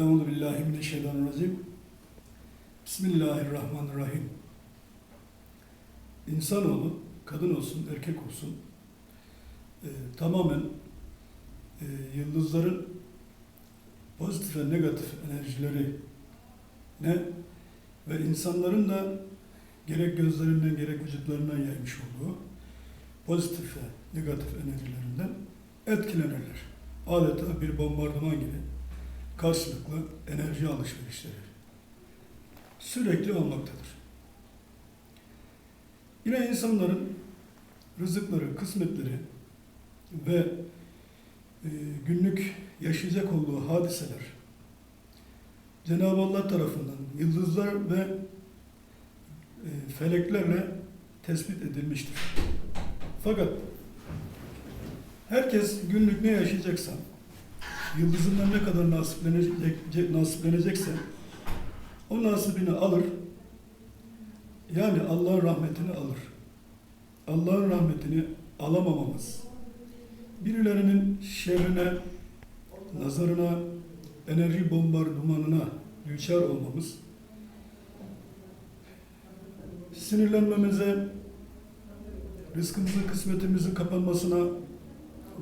Euzu billahi mineşşeytanirracim. Bismillahirrahmanirrahim. İnsanoğlu, kadın olsun, erkek olsun, e, tamamen e, yıldızların pozitif ve negatif enerjileri ne ve insanların da gerek gözlerinden gerek vücutlarından yaymış olduğu pozitif ve negatif enerjilerinden etkilenirler. Adeta bir bombardıman gibi karşılıklı enerji alışverişleri sürekli olmaktadır. Yine insanların rızıkları, kısmetleri ve e, günlük yaşayacak olduğu hadiseler Cenab-ı Allah tarafından yıldızlar ve e, feleklerle tespit edilmiştir. Fakat herkes günlük ne yaşayacaksa, yıldızından ne kadar nasiplenecek, nasiplenecekse o nasibini alır, yani Allah'ın rahmetini alır. Allah'ın rahmetini alamamamız, birilerinin şerrine, nazarına, enerji bombardımanına düçar olmamız, sinirlenmemize, rızkımızın, kısmetimizin kapanmasına,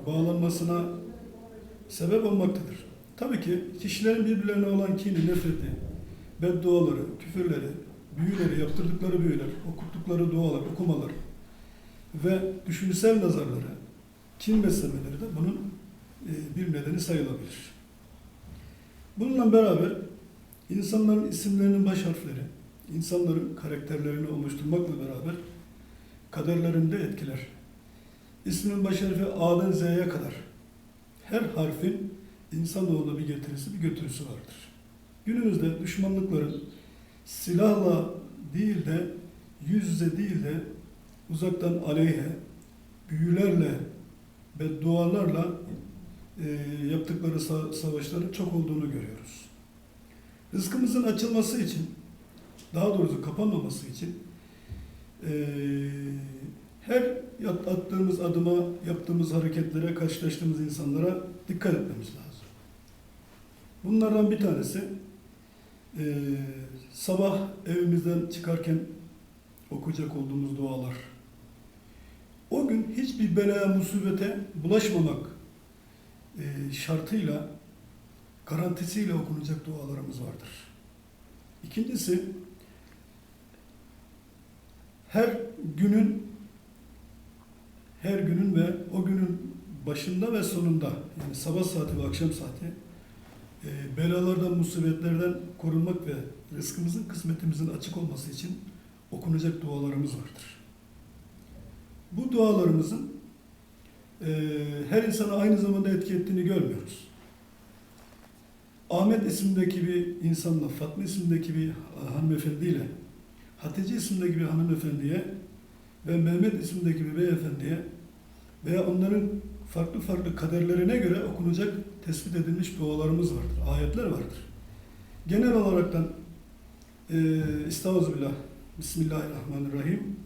bağlanmasına sebep olmaktadır. Tabii ki kişilerin birbirlerine olan kini, nefreti, bedduaları, küfürleri, büyüleri, yaptırdıkları büyüler, okuttukları dualar, okumalar ve düşünsel nazarları, kin beslemeleri de bunun e, bir nedeni sayılabilir. Bununla beraber insanların isimlerinin baş harfleri, insanların karakterlerini oluşturmakla beraber kaderlerinde etkiler. İsmin baş harfi A'dan Z'ye kadar her harfin insanoğluna bir getirisi, bir götürüsü vardır. Günümüzde düşmanlıkların silahla değil de yüz yüze değil de uzaktan aleyhe, büyülerle ve dualarla e, yaptıkları sa- savaşların çok olduğunu görüyoruz. Rızkımızın açılması için, daha doğrusu kapanmaması için e, her attığımız adıma, yaptığımız hareketlere, karşılaştığımız insanlara dikkat etmemiz lazım. Bunlardan bir tanesi e, sabah evimizden çıkarken okuyacak olduğumuz dualar. O gün hiçbir belaya, musibete bulaşmamak e, şartıyla, garantisiyle okunacak dualarımız vardır. İkincisi, her günün her günün ve o günün başında ve sonunda yani sabah saati ve akşam saati e, belalardan, musibetlerden korunmak ve rızkımızın, kısmetimizin açık olması için okunacak dualarımız vardır. Bu dualarımızın e, her insana aynı zamanda etki ettiğini görmüyoruz. Ahmet isimdeki bir insanla, Fatma isimdeki bir hanımefendiyle, Hatice isimdeki bir hanımefendiye ve Mehmet isimdeki bir beyefendiye veya onların farklı farklı kaderlerine göre okunacak tespit edilmiş dualarımız vardır, ayetler vardır. Genel olaraktan e, Estağfirullah, Bismillahirrahmanirrahim.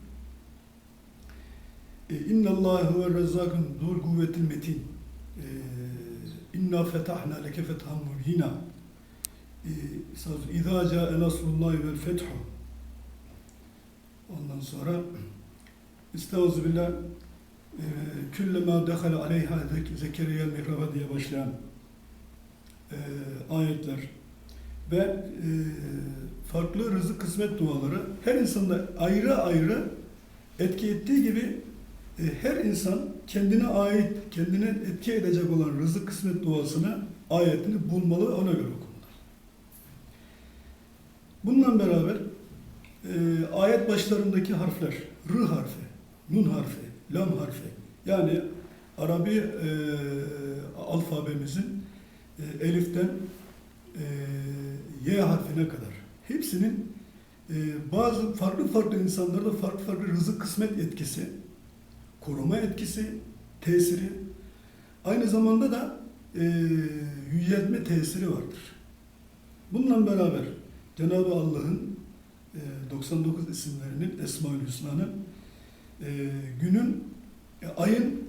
E, İnna Allah huve rezzakun zul kuvvetil metin. E, İnna fetahna leke fethan mubina. E, İzâ câe nasrullahi vel fethu. Ondan sonra Estağfirullah e, küllema dehale aleyha zek- Zekeriya mihraba diye başlayan e, ayetler ve e, farklı rızık kısmet duaları her insanda ayrı ayrı etki ettiği gibi e, her insan kendine ait, kendine etki edecek olan rızık kısmet duasını, ayetini bulmalı, ona göre okumalı. Bununla beraber e, ayet başlarındaki harfler, R harfi, Nun harfi, Lam harfi, yani Arabi e, alfabemizin e, eliften e, Y harfine kadar. Hepsinin e, bazı farklı farklı insanlarda farklı farklı rızık kısmet etkisi, koruma etkisi, tesiri, aynı zamanda da e, yüceltme tesiri vardır. Bununla beraber Cenab-ı Allah'ın e, 99 isimlerinin, Esma-ül Hüsna'nın e, günün, ayın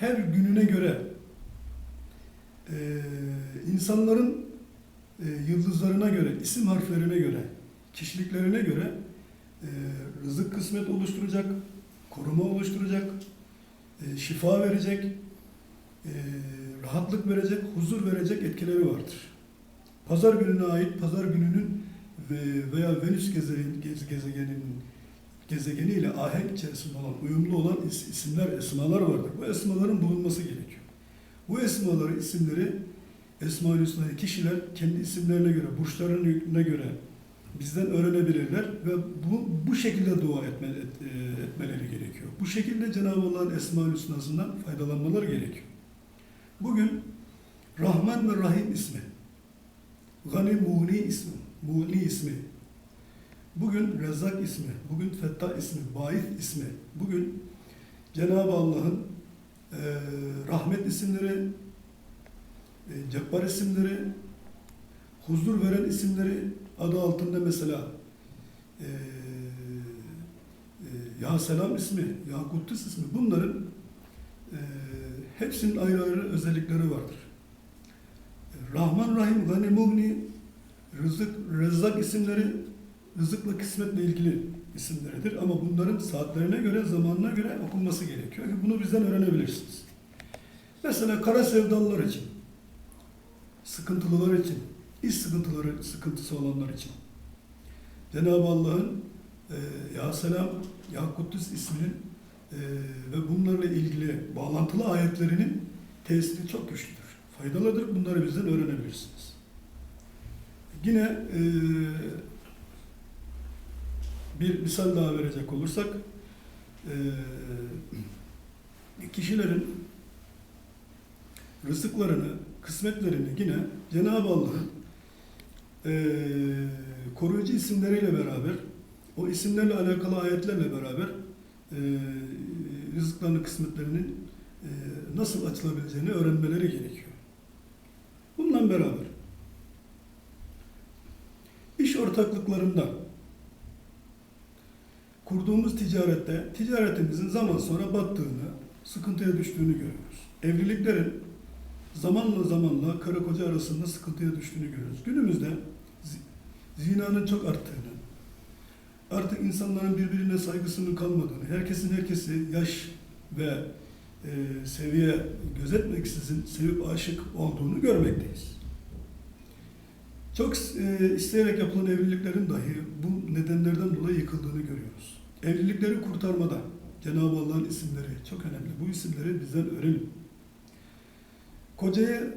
her gününe göre e, insanların e, yıldızlarına göre, isim harflerine göre, kişiliklerine göre e, rızık kısmet oluşturacak, koruma oluşturacak, e, şifa verecek, e, rahatlık verecek, huzur verecek etkileri vardır. Pazar gününe ait pazar gününün ve veya Venüs gezegen- gez- gezegeninin gezegeni ile ahenk içerisinde olan, uyumlu olan is- isimler, esmalar vardır. Bu esmaların bulunması gerekiyor. Bu esmaları, isimleri Esma-ül Hüsna'yı kişiler kendi isimlerine göre, burçlarına göre bizden öğrenebilirler ve bu, bu şekilde dua etme, et- e, etmeleri gerekiyor. Bu şekilde Cenab-ı Allah'ın Esma-ül Hüsna'sından faydalanmaları gerekiyor. Bugün Rahman ve Rahim ismi, Gani Muğni ismi, Muğni ismi, bugün Rezzak ismi, bugün Fettah ismi, Baith ismi, bugün Cenab-ı Allah'ın e, rahmet isimleri, e, Cebbar isimleri, huzur veren isimleri adı altında mesela e, e, Ya Selam ismi, Ya Kuddüs ismi bunların e, hepsinin ayrı ayrı özellikleri vardır. E, Rahman Rahim, Gani Mugni, Rızık, Rezzak isimleri rızıkla kısmetle ilgili isimleridir ama bunların saatlerine göre, zamanına göre okunması gerekiyor ki bunu bizden öğrenebilirsiniz. Mesela kara sevdalılar için, sıkıntılılar için, iş sıkıntıları sıkıntısı olanlar için Cenab-ı Allah'ın e, Ya Selam, Ya Kuddüs isminin e, ve bunlarla ilgili bağlantılı ayetlerinin tesiri çok güçlüdür. Faydalıdır. Bunları bizden öğrenebilirsiniz. Yine e, bir misal daha verecek olursak e, kişilerin rızıklarını, kısmetlerini yine Cenab-ı Allah'ın e, koruyucu isimleriyle beraber, o isimlerle alakalı ayetlerle beraber e, rızıklarını, kısmetlerinin nasıl açılabileceğini öğrenmeleri gerekiyor. Bununla beraber iş ortaklıklarında kurduğumuz ticarette ticaretimizin zaman sonra battığını, sıkıntıya düştüğünü görüyoruz. Evliliklerin zamanla zamanla karı koca arasında sıkıntıya düştüğünü görüyoruz. Günümüzde zi- zinanın çok arttığını, artık insanların birbirine saygısının kalmadığını, herkesin herkesi yaş ve e, seviye gözetmeksizin sevip aşık olduğunu görmekteyiz. Çok e, isteyerek yapılan evliliklerin dahi bu nedenlerden dolayı yıkıldığını görüyoruz. Evlilikleri kurtarmada Cenab-ı Allah'ın isimleri çok önemli. Bu isimleri bizden öğrenin. Kocayı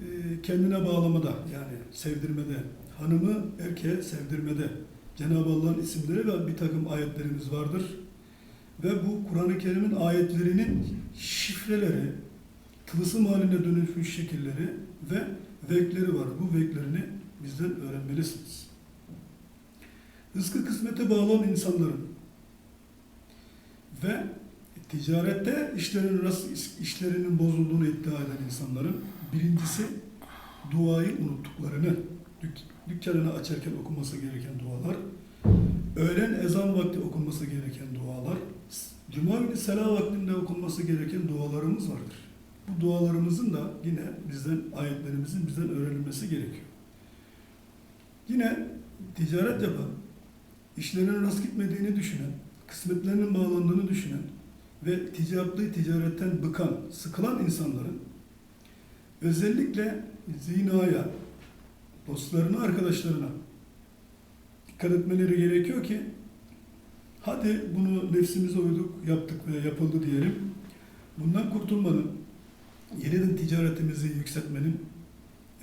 e, kendine bağlamada yani sevdirmede, hanımı erkeğe sevdirmede Cenab-ı Allah'ın isimleri ve bir takım ayetlerimiz vardır. Ve bu Kur'an-ı Kerim'in ayetlerinin şifreleri, tılsım haline dönüşmüş şekilleri ve vekleri var. Bu veklerini bizden öğrenmelisiniz. Rızkı kısmete bağlı olan insanların ve ticarette işlerin rast- işlerinin bozulduğunu iddia eden insanların birincisi duayı unuttuklarını, dük- dükkanını açarken okunması gereken dualar, öğlen ezan vakti okunması gereken dualar, cuma günü sela vaktinde okunması gereken dualarımız vardır. Bu dualarımızın da yine bizden, ayetlerimizin bizden öğrenilmesi gerekiyor. Yine ticaret yapan, işlerinin rast gitmediğini düşünen, kısmetlerinin bağlandığını düşünen ve ticaretli ticaretten bıkan, sıkılan insanların özellikle zinaya, dostlarına, arkadaşlarına dikkat etmeleri gerekiyor ki hadi bunu nefsimize uyduk, yaptık ve yapıldı diyelim. Bundan kurtulmanın, yeniden ticaretimizi yükseltmenin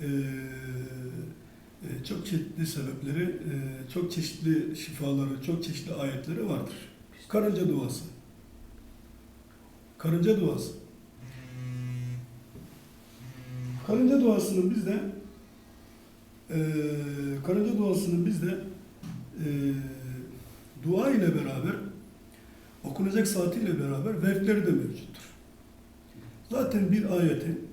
e, çok çeşitli sebepleri, çok çeşitli şifaları, çok çeşitli ayetleri vardır. Karınca duası. Karınca duası. Karınca duasının bizde e, karınca duasının bizde e, dua ile beraber okunacak saatiyle beraber verfleri de mevcuttur. Zaten bir ayetin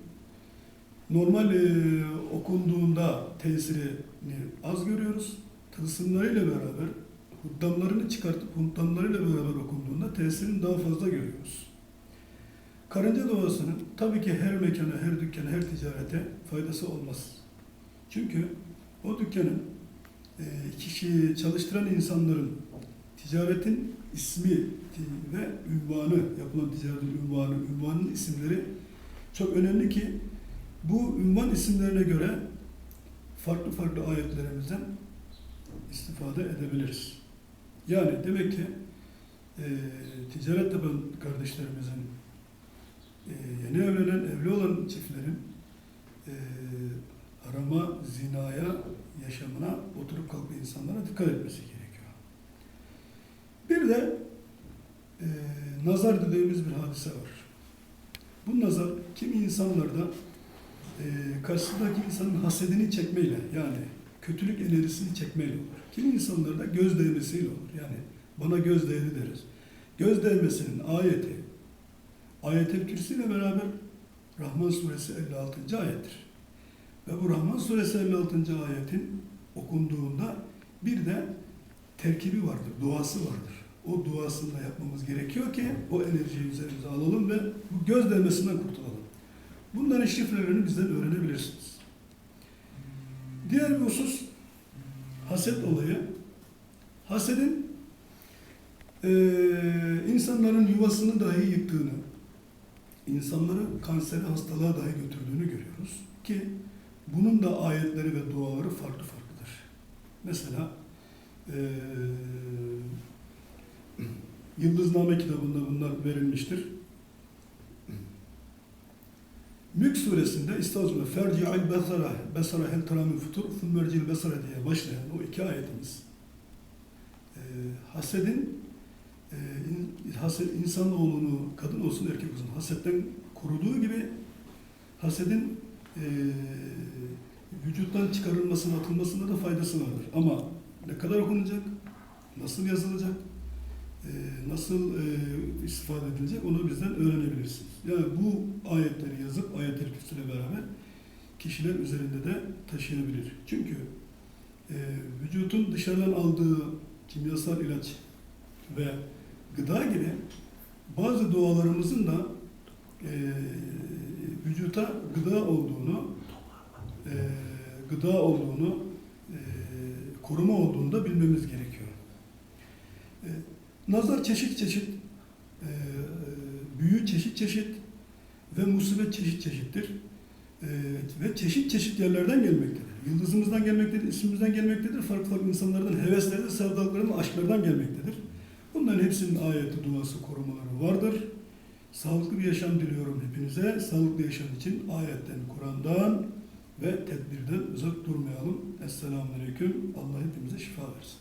normal e, okunduğunda tesirini az görüyoruz. Tılsımlarıyla beraber huddamlarını çıkartıp huddamlarıyla beraber okunduğunda tesirini daha fazla görüyoruz. Karınca duasının tabii ki her mekana, her dükkana, her ticarete faydası olmaz. Çünkü O dükkanın e, kişi çalıştıran insanların ticaretin ismi ve ünvanı, yapılan ticaretin ünvanı, ünvanın isimleri çok önemli ki bu ünvan isimlerine göre farklı farklı ayetlerimizden istifade edebiliriz. Yani demek ki e, ticaret yapan kardeşlerimizin, e, yeni evlenen, evli olan çiftlerin e, arama, zinaya, yaşamına oturup kalkma insanlara dikkat etmesi gerekiyor. Bir de e, nazar dediğimiz bir hadise var. Bu nazar kimi insanlarda e, karşısındaki insanın hasedini çekmeyle yani kötülük enerjisini çekmeyle olur. Kimi insanlarda göz değmesiyle olur. Yani bana göz değdi deriz. Göz değmesinin ayeti ayet-el Kürsi ile beraber Rahman suresi 56. ayettir. Ve bu Rahman suresi 56. ayetin okunduğunda bir de terkibi vardır, duası vardır. O duasını da yapmamız gerekiyor ki o enerjiyi üzerimize alalım ve bu göz değmesinden kurtulalım. Bunların şifrelerini bizden öğrenebilirsiniz. Diğer bir husus haset olayı. Hasedin eee, insanların yuvasını dahi yıktığını, insanları kanseri hastalığa dahi götürdüğünü görüyoruz. Ki bunun da ayetleri ve duaları farklı farklıdır. Mesela eee Yıldızname kitabında bunlar verilmiştir. Mülk suresinde İstağfirullah ferci'al besara besara hel teramin futur thummercil besara diye başlayan o iki ayetimiz eee hasedin in, haset, insanoğlunu kadın olsun erkek olsun hasetten koruduğu gibi hasedin eee vücuttan çıkarılmasına atılmasında da faydası vardır. Ama ne kadar okunacak, nasıl yazılacak, nasıl eee, istifade edilecek onu bizden öğrenebilirsiniz. Yani bu ayetleri yazıp ayet-el kürsüyle beraber kişiler üzerinde de taşıyabilir. Çünkü eee, vücutun dışarıdan aldığı kimyasal ilaç ve gıda gibi bazı dualarımızın da eee vücuta gıda olduğunu, eee, gıda olduğunu, eee, koruma olduğunu da bilmemiz gerekiyor. Nazar çeşit çeşit, eee, büyü çeşit çeşit ve musibet çeşit çeşittir. Eee, ve çeşit çeşit yerlerden gelmektedir. Yıldızımızdan gelmektedir, ismimizden gelmektedir, farklı farklı insanlardan, heveslerden, sevdalıklarından, aşklardan gelmektedir. Bunların hepsinin ayeti, duası, korumaları vardır. Sağlıklı bir yaşam diliyorum hepinize. Sağlıklı yaşam için ayetten, Kur'an'dan ve tedbirden uzak durmayalım. Esselamu Aleyküm. Allah hepimize şifa versin.